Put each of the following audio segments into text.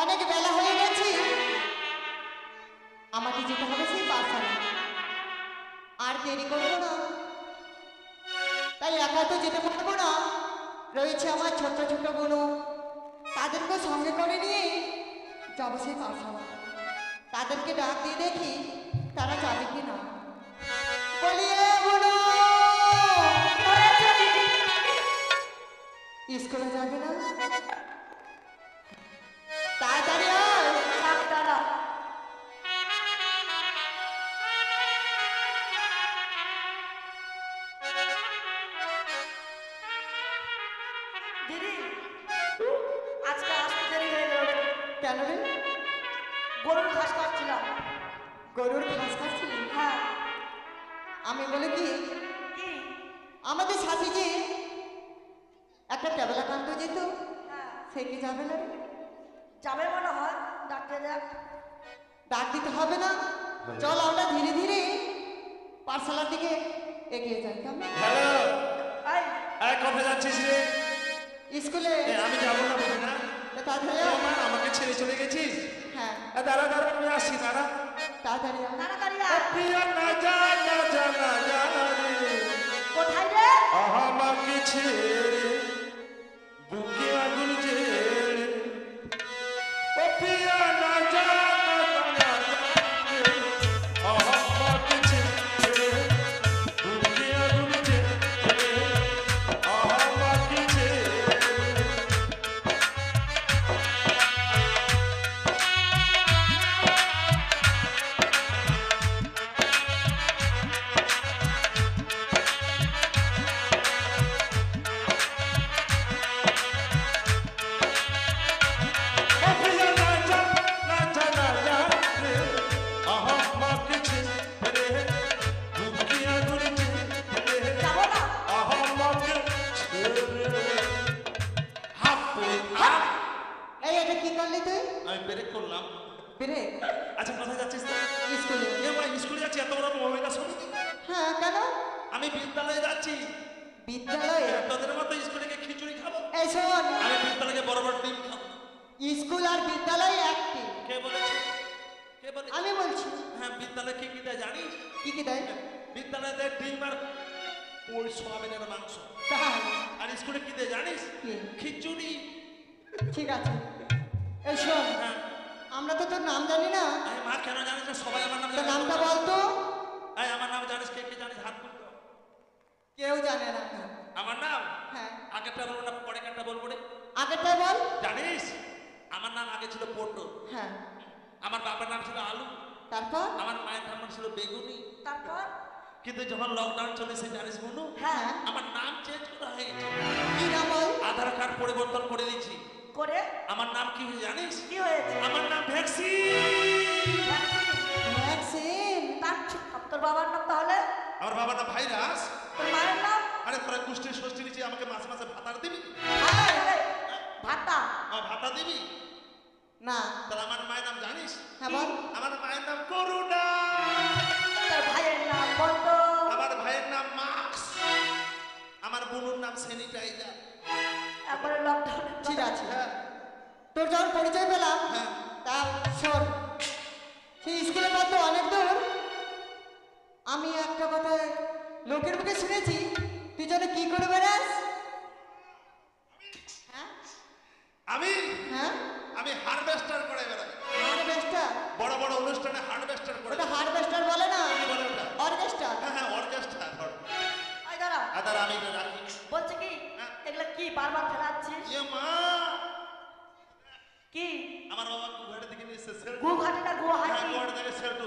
অনেক বেলা হয়ে গেছে। আমাকে যেতে হবে সেই বাসায়। আর দেরি করব না। তাই একা তো যেতে পারব না। রয়েছে আমার ছোট ছোট বোনো তাদেরকে সঙ্গে করে নিয়ে যাব সেই বাসায়। তাদেরকে ডাক দিয়ে দেখি তারা যাবে কি না বলিয়ে স্কুলে যাবে না এগিয়ে কেমন হ্যালো এই কোথায় যাচ্ছিস রে? স্কুলে। আমি যাব না বুঝি না। তাড়াতাড়ি আয়। আমাকে ছেড়ে চলে গেছিস? হ্যাঁ। এ, দাঁড়া দাঁড়া আমি আসছি দাঁড়া। তাড়াতাড়ি আয়। তাড়াতাড়ি আয়। না যা না যা না যা। রে কোথায় রে? আমাকে ছেড়ে। বুকে আগুন জেলে ও প্রিয়া আচ্ছা কোথায় যাচ্ছিস স্কুলে। এ ভাই স্কুলে যাচ্ছি এত বড় মহিলা শুনি। হ্যাঁ কেন? আমি বিদ্যালয়ে যাচ্ছি। বিদ্যালয়ে? তোদের মতো স্কুলে গিয়ে খিচুড়ি খাব। এই শোন। আমি বিদ্যালয়ে বড় বড় ডিম খাব। স্কুল আর বিদ্যালয় একটি। কে বলেছে? কে বলেছে আমি বলছি। হ্যাঁ বিদ্যালয়ে কি কি দেয় জানিস কি কি দেয়? বিদ্যালয়ে দেয় ডিম আর ওই সোয়াবিনের মাংস। আর স্কুলে কি দেয় জানিস? খিচুড়ি। ঠিক আছে। এই শোন। হ্যাঁ। আমরা তো তোর নাম জানি না। আরে মা কেন জানিস না? সবাই আমার নাম জানে। নামটা বলতো এই আমার নাম জানিস কে? কে জানিস? হাত তুলতো কেউ জানে না। আমার নাম? হ্যাঁ। আগেরটা বলব না পরে পরেরটা বলব রে। আগেরটা বল। জানিস? আমার নাম আগে ছিল পটল। হ্যাঁ। আমার বাবার নাম ছিল আলু। তারপর? আমার মায়ের নাম ছিল বেগুনি। তারপর? কিন্তু যখন লকডাউন চলেছে জানিস বনু হ্যাঁ। আমার নাম চেঞ্জ করা হয়েছে কি নাম বল? আধার কার্ড পরিবর্তন করে দিয়েছি। করে আমার নাম কি হয়েছে জানিস? কি হয়েছে? আমার নাম ভ্যাকসিন। ভ্যাকসিন? তার তোর বাবার নাম তাহলে? আমার বাবার নাম ভাইরাস। তোর মায়ের নাম? আরে তোরা কুষ্টি ষষ্ঠী নিচে আমাকে মাসে মাসে ভাতা দিবি? ভাতা? আমার ভাতা দিবি? না। তাহলে বড় বড় অনুষ্ঠানে হারভেস্টার করে ওটা হারভেস্টার বলে না অর্কেস্ট্রা হ্যাঁ হ্যাঁ অর্কেস্ট্রা আই দাঁড়া। আদার আমি এটা রাখি। বলছে কি হ্যাঁ। এগুলো কি বারবার ফেলাচ্ছিস ইয়ে মা! কি? আমার বাবা গুহাটা থেকে নিয়ে এসেছে সেলটু গুহাটি। না হ্যাঁ গুহাটি গুহাটা থেকে সেলটু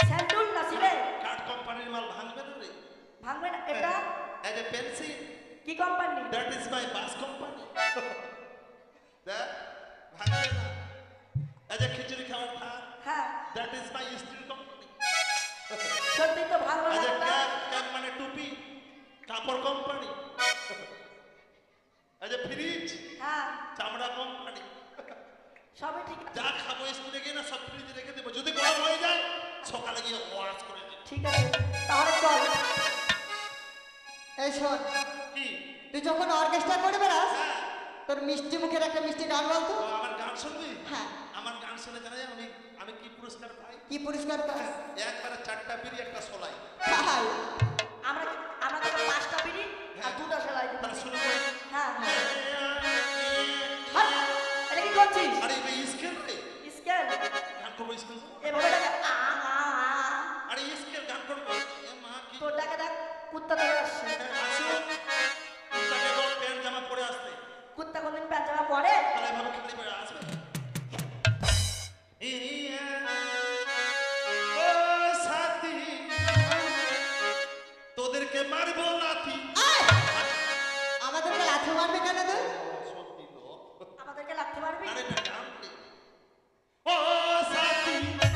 স্যান্ডুল না সিলে? কাঠ কোম্পানির মাল ভাঙবে না রে। ভাঙবে না এটা? As a pencil. কি company that is my bus company দেখ ভাঙবে না। এজ এ খিচুড়ি খাওয়ার হ্যাঁ that is my steel company সত্যি তো না এ ক্যাপ ক্যাপ মানে টুপি কাপড় কোম্পানি এ ফ্রিজ হ্যাঁ। চামড়া কোম্পানি। সবই ঠিক যা খাব স্কুলে গিয়ে না সব ফ্রিজে রেখে দেবো। যদি গরম হয়ে যায় সকালে গিয়ে ওয়াশ করে দেবো। ঠিক আছে তাহলে চল। এই শোন কি তুই যখন অর্কেস্ট্রা করে বেড়াস হ্যাঁ। তোর মিষ্টি মুখের একটা মিষ্টি গান বলতো আমার গান শুনবি? হ্যাঁ। আমার গান শুনে জানাই আমি আমি কি পুরস্কার পাই? কি পুরস্কার পাই হ্যাঁ, একবারে চারটা বিড়ি একটা সলাই। আমরা আমাদের পাঁচটা বিড়ি আর হ্যাঁ। দুটো সলাই মানে হ্যাঁ হ্যাঁ। Thank you.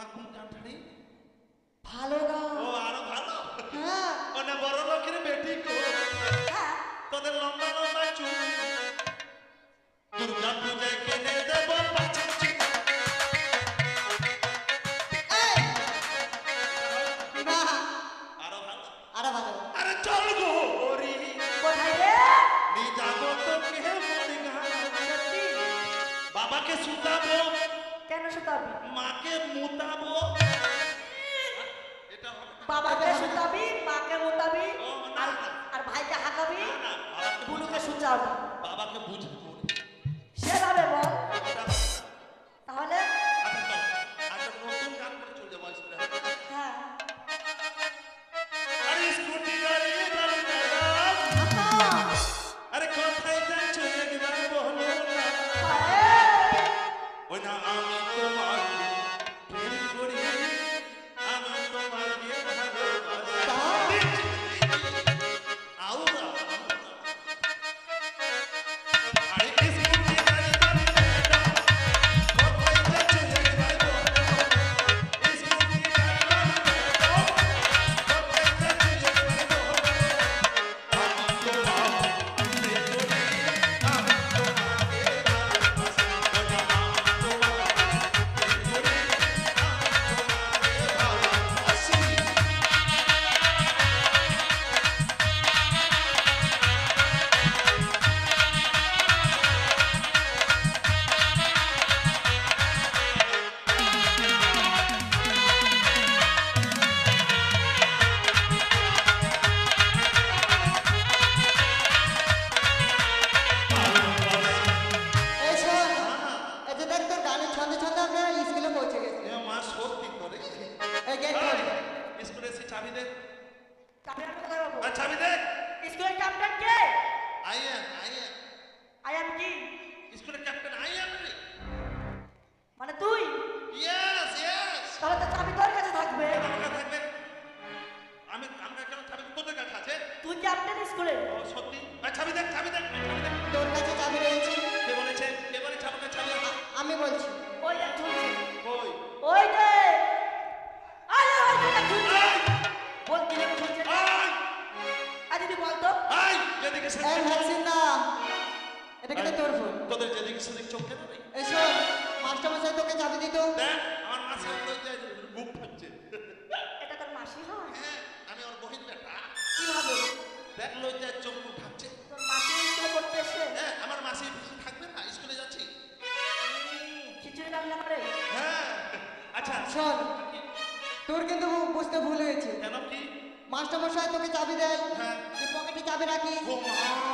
তোমার কোন গানটা নেই? ভালো গান ও আরও ভালো? হ্যাঁ। মানে বড় লোকের বেটি তো। তোদের লম্বা লম্বা চুল। দুর্গা পূজায় কেনে দেব বাবাকে শুধাবো। কেন শুতাবি মাকে মুতাবো বাবাকে শুতাবি মাকে মুতাবি আর ভাইকে হাঁকাবি বুলুকে সুচাবি বাবাকে বুঝাবো। সে যাবে বল। তাহলে ব্যাগ লইতে চোখ মুখ ঢাকছে। হ্যাঁ আমার মাসি থাকবে না স্কুলে যাচ্ছি। খিচুড়ি রান্না করে। হ্যাঁ আচ্ছা। শোন তোর কিন্তু বুঝতে ভুল হয়েছে। কেন কি? মাস্টারমশাই তোকে চাবি দেয় হ্যাঁ। তুই পকেটে চাবি রাখি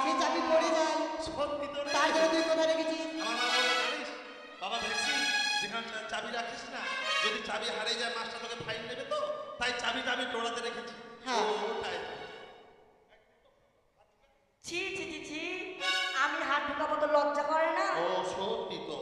সেই চাবি পড়ে যায়। তার জন্য তুই কোথায় রেখেছিস? বাবা ভেবেছি যেখানে চাবি রাখিস না যদি চাবি হারিয়ে যায় মাস্টার তোকে ফাইন নেবে তো? তাই চাবি টাবি টোড়াতে রেখেছি। হ্যাঁ। ছি ছি ছি ছি আমি হাত ঢুকাবো তো লজ্জা করে না। ও সত্যি তো।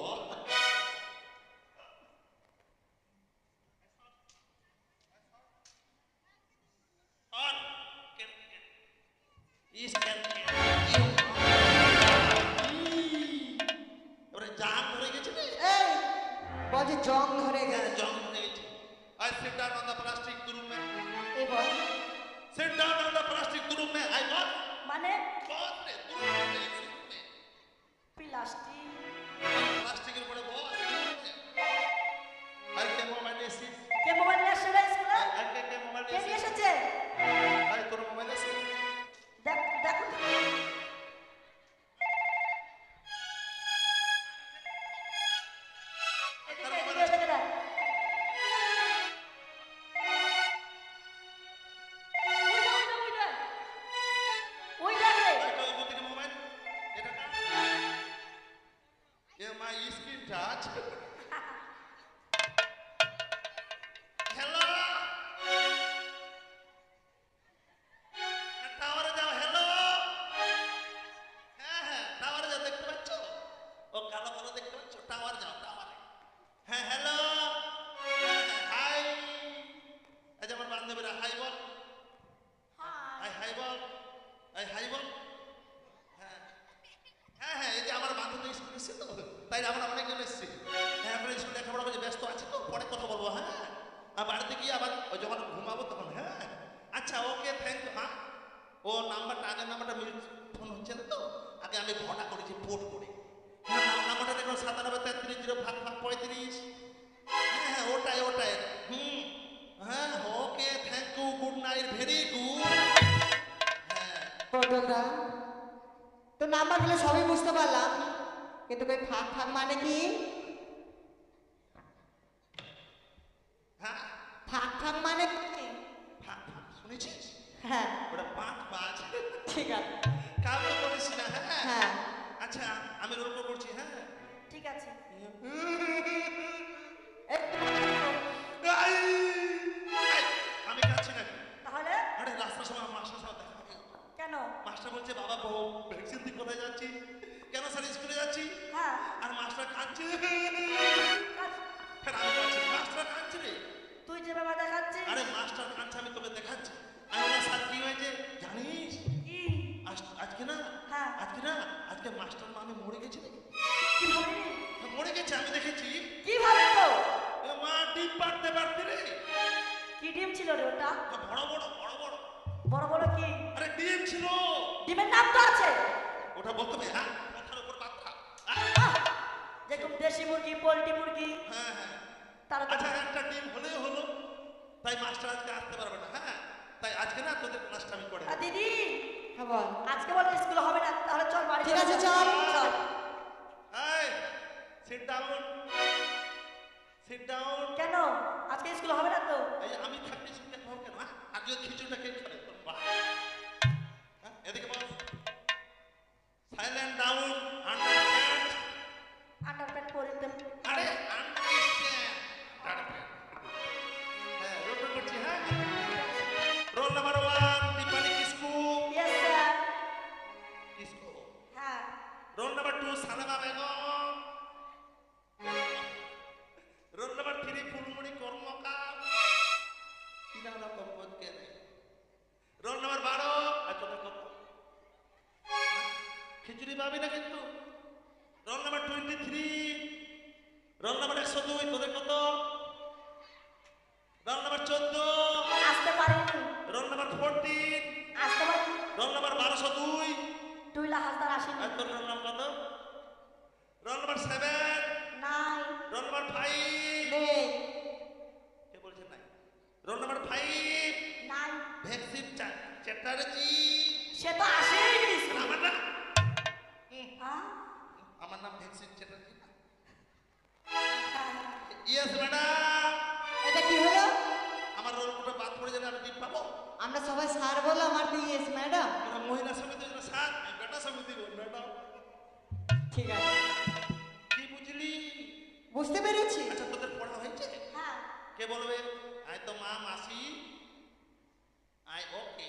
থাক থাক মানে কি ওটা বড় বড় বড় বড়। বড় বড় কি? আরে ডিম ছিল। ডিমের নাম তো আছে। ওটা বলতে হ্যাঁ মাথার উপর পাত্রা যেরকম দেশি মুরগি পোলট্রি মুরগি। হ্যাঁ হ্যাঁ। তার আচ্ছা একটা ডিম হলে হলো। তাই মাস্টার আজকে আসতে পারবে না হ্যাঁ। তাই আজকে না তোদের ক্লাসটা আমি করে দিদি! হ্যাঁ বল। আজকে বলে স্কুল হবে না তাহলে চল বাড়ি ঠিক আছে চল। চল। এই সিট ডাউন সিট ডাউন কেন? আজকে স্কুল হবে না তো? আমি থাকতে স্কুলে হবে কেন? আর যদি খিচুড়িটা খেয়ে একশো দুই তোদের কত? রোল নাম্বার চোদ্দ। আসতে পারেনি। Roll number fourteen. আসতে পারেনি রোল নাম্বার বারোশো দুই। টুইলা হাজার আসে তোর রোল নাম্বার কত? Roll number seven. Nine roll number five. পরিজনে আমি ডিম পাবো। আমরা সবাই স্যার বললাম আমার দিয়েছি ম্যাডাম ওরা মহিলা সমিতি ওরা স্যার বেটা সমিতি ম্যাডাম ঠিক আছে। কি বুঝলি? বুঝতে পেরেছি। আচ্ছা তোদের পড়া হয়েছে? হ্যাঁ। কে বলবে? আয় তো মা মাসি। আয় ওকে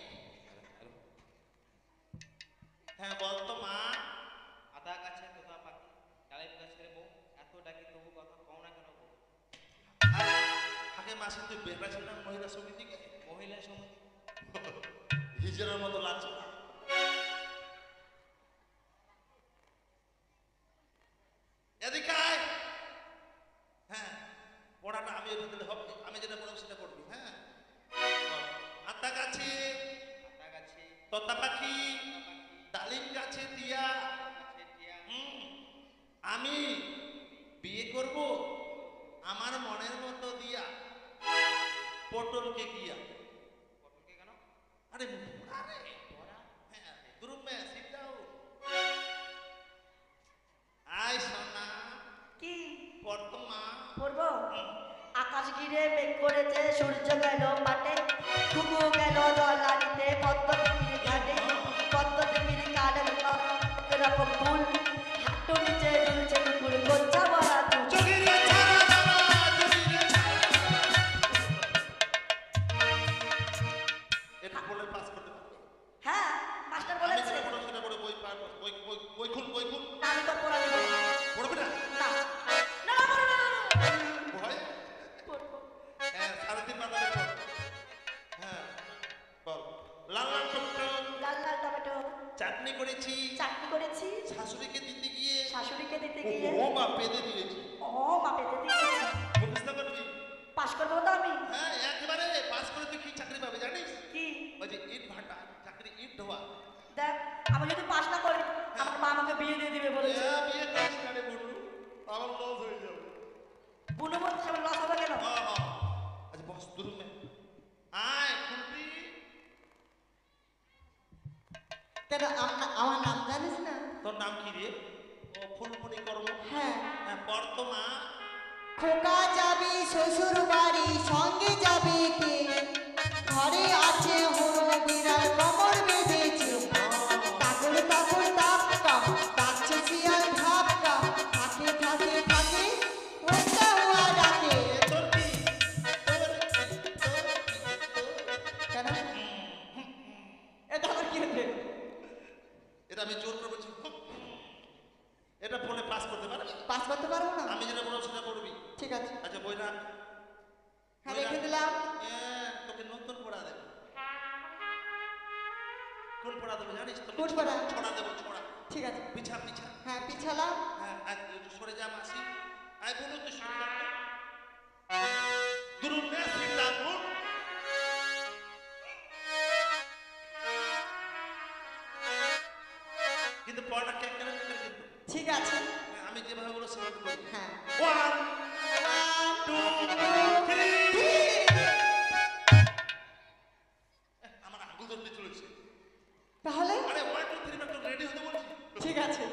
হ্যাঁ বল তো মা। আদা গাছের মাসে তুই বেড়াছিস না মহিলা সমিতিকে মহিলা সমিতি। হিজের মতো লাগছে না পড়ব? আকাশ ঘিরে মেঘ করেছে, সূর্য গেল পাটে কুকু গেল দলানিতে পদ্ম দেবীর ঘাটে পদ্ম দেবীর কাটে এরকম ফুল, হাঁটু নিচে চাটনি করেছি। চাটনি করেছি। শাশুড়িকে দিতে গিয়ে শাশুড়িকে দিতে গিয়ে ও মা পেদে দিয়েছি। ও মা পেতে দিয়েছি। মুখস্থ করবি? পাশ করব তো আমি। হ্যাঁ একেবারে পাস করে তুই কি চাকরি পাবে জানিস? কি? যে ইট ভাটা চাকরি ইট ধোয়া। দেখ আমি যদি পাশ না করি আমার মা আমাকে বিয়ে দিয়ে দিবে বলেছে। এ, বিয়ে করিস না রে বুনু আমার লস হয়ে যাবে। বুনো বলছে সবাই লস হবে কেন? হ্যাঁ হ্যাঁ যাবি দেবো জানিস? ছড়া দেবো ছড়া। ঠিক আছে। পিছা পিছা হ্যাঁ পিছালাম হ্যাঁ আর সরে যা মাসি। আয় বলুন তো যা তাহলে? আরে রেডি হতে বলছি। ঠিক আছে।